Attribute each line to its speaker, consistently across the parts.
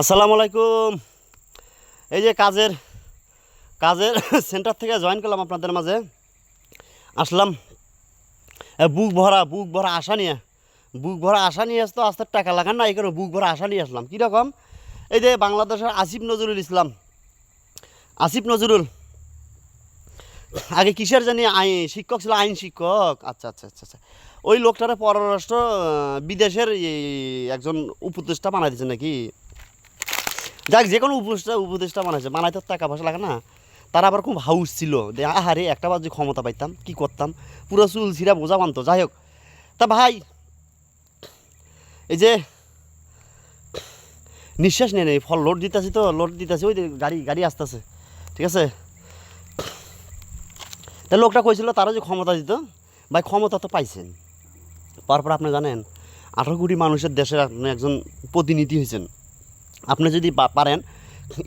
Speaker 1: আসসালামু আলাইকুম। এই যে কাজের কাজের সেন্টার থেকে জয়েন করলাম আপনাদের মাঝে। আসলাম। বুক ভরা বুক ভরা আশা নিয়ে। বুক ভরা আশা নিয়ে আসতো আস্তে টাকা লাগান না এই কারণে বুক ভরা আশা নিয়ে আসলাম। কীরকম এই যে বাংলাদেশের আসিফ নজরুল ইসলাম। আসিফ নজরুল। আগে কিসের জানি আইন, শিক্ষক ছিল, আইন শিক্ষক। আচ্ছা আচ্ছা আচ্ছা আচ্ছা। ওই লোকটারে পররাষ্ট্র বিদেশের একজন উপদেষ্টা বানাই দিচ্ছে নাকি? যাক, যে কোনো উপদেষ্টা উপদেষ্টা বানাইছে বানাইতে তো টাকা পয়সা লাগে না। তারা আবার খুব হাউস ছিল। যে আহারে, একটা যদি ক্ষমতা পাইতাম, কি করতাম? পুরো চুল ছিঁড়া বোঝা বানতো। যাই হোক, তা ভাই, এই যে নিঃশ্বাস নেই নেই ফল লোড দিতেছি তো লোড দিতেছি, ওই গাড়ি গাড়ি আসতেছে, ঠিক আছে? তা লোকটা কইছিল তারা যে ক্ষমতা দিত, ভাই ক্ষমতা তো পাইছেন। তারপর আপনি জানেন, আঠারো কোটি মানুষের দেশের আপনি একজন প্রতিনিধি হয়েছেন আপনি যদি পারেন,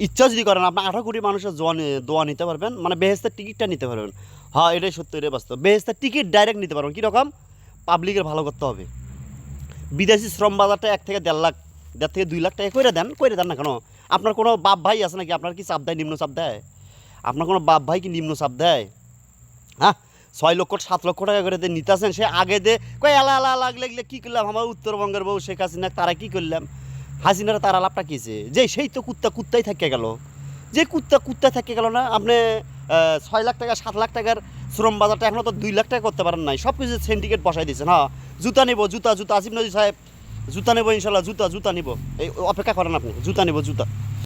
Speaker 1: ইচ্ছা যদি করেন, আপনি আঠারো কোটি মানুষের জোয়া দোয়া নিতে পারবেন মানে বেহেস্তের টিকিটটা নিতে পারবেন। হ্যাঁ এটাই সত্য, এটাই বাস্তব। বেহেস্তের টিকিট ডাইরেক্ট নিতে পারবেন। কীরকম? পাবলিকের ভালো করতে হবে। বিদেশি শ্রম বাজারটা এক থেকে দেড় লাখ, দেড় থেকে দুই লাখ টাকা করে দেন করে দেন না কেন? আপনার কোনো বাপ ভাই আছে নাকি? আপনার কি চাপ দেয়, নিম্ন চাপ দেয়? আপনার কোনো বাপ ভাই কি নিম্ন চাপ দেয়? হ্যাঁ? ছয় লক্ষ, সাত লক্ষ টাকা করে নিতেছেন, সে আগে দে আলা আলা লাগলে লাগলে কী করলাম? আমার উত্তরবঙ্গের বউ শেখ হাসিনা, তারা কী করলাম? হাসিনারা তার আলাপটা কিছে যে? সেই তো কুত্তা কুত্তাই থাকে গেল। যে কুত্তা কুত্তা থাকে গেল না, আপনি ছয় লাখ টাকা, সাত লাখ টাকার শ্রম বাজারটা এখনও তো দুই লাখ টাকা করতে পারেন নাই। সব কিছু সিন্ডিকেট বসাই দিয়েছেন। হ্যাঁ জুতা নেব, জুতা জুতা। আসিফ নজির সাহেব, জুতা নেব ইনশাল্লাহ, জুতা জুতা নিব। এই, অপেক্ষা করেন আপনি, জুতা নেব, জুতা।